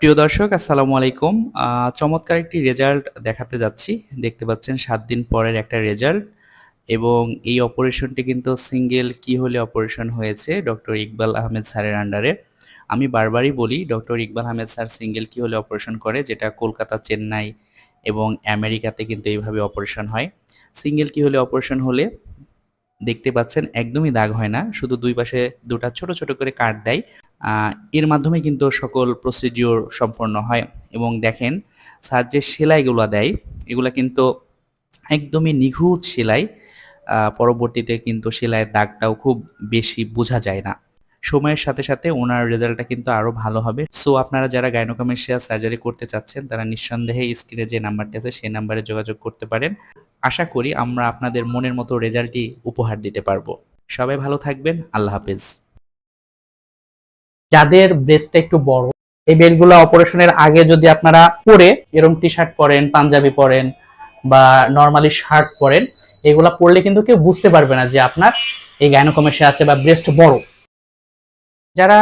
প্রিয় দর্শক, আসসালামু আলাইকুম। চমৎকার একটি রেজাল্ট দেখাতে যাচ্ছি। দেখতে পাচ্ছেন, সাত দিন পরের একটা রেজাল্ট এবং এই অপারেশনটি কিন্তু সিঙ্গেল কি হলে অপারেশন হয়েছে ডক্টর ইকবাল আহমেদ স্যারের আন্ডারে আমি বারবারই বলি doctor Iqbal Ahmed sir single কি হলে অপারেশন করে, যেটা কলকাতা, চেন্নাই এবং আমেরিকাতে কিন্তু এইভাবে অপারেশন হয়। সিঙ্গেল কি হলে অপারেশন হলে দেখতে পাচ্ছেন, একদমই দাগ হয় না। শুধু দুই পাশে দুটা ছোট ছোট করে কাট দেয়। এর মাধ্যমে কিন্তু সকল প্রসিডিওর সম্পন্ন হয় এবং দেখেন, স্যার যে সেলাইগুলো দেয়, এগুলো কিন্তু একদমই নিখুঁত সেলাই। পরবর্তীতে কিন্তু সেলাইয়ের দাগটাও খুব বেশি বোঝা যায় না। সময়ের সাথে সাথে ওনার রেজাল্টটা কিন্তু আরও ভালো হবে। সো আপনারা যারা গাইনোকমেশিয়া সার্জারি করতে চাচ্ছেন, তারা নিঃসন্দেহে স্ক্রিনে যে নাম্বারটি আছে, সেই নাম্বারে যোগাযোগ করতে পারেন। আশা করি আমরা আপনাদের মনের মতো রেজাল্টই উপহার দিতে পারব। সবাই ভালো থাকবেন, আল্লাহ হাফেজ। যাদের ব্রেস্টটা একটু বড়, এই বেলগুলো অপারেশনের আগে যদি আপনারা পরে এরকম টি শার্ট পরেন, পাঞ্জাবি পরেন বা নর্মালি শার্ট পরেন, এগুলা পরলে কিন্তু কেউ বুঝতে পারবে না যে আপনার এই গাইনোকমেশিয়া আছে বা ব্রেস্ট বড়। যারা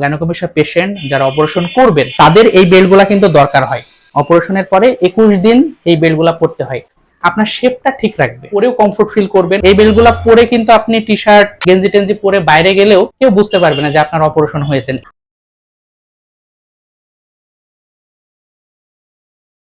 গ্যানোকমিশা পেশেন্ট যারা অপারেশন করবেন, তাদের এই বেল্টগুলা কিন্তু দরকার হয়। অপারেশনের পরে একুশ দিন এই বেল্টগুলা পড়তে হয়। আপনার শেপটা ঠিক রাখবে। পরেও কমফোর্ট ফিল করবেন। এই বেলগুলা পরে কিন্তু আপনি টি শার্ট গেঞ্জি টেঞ্জি পরে বাইরে গেলেও কেউ বুঝতে পারবে না যে আপনার অপারেশন হয়েছে।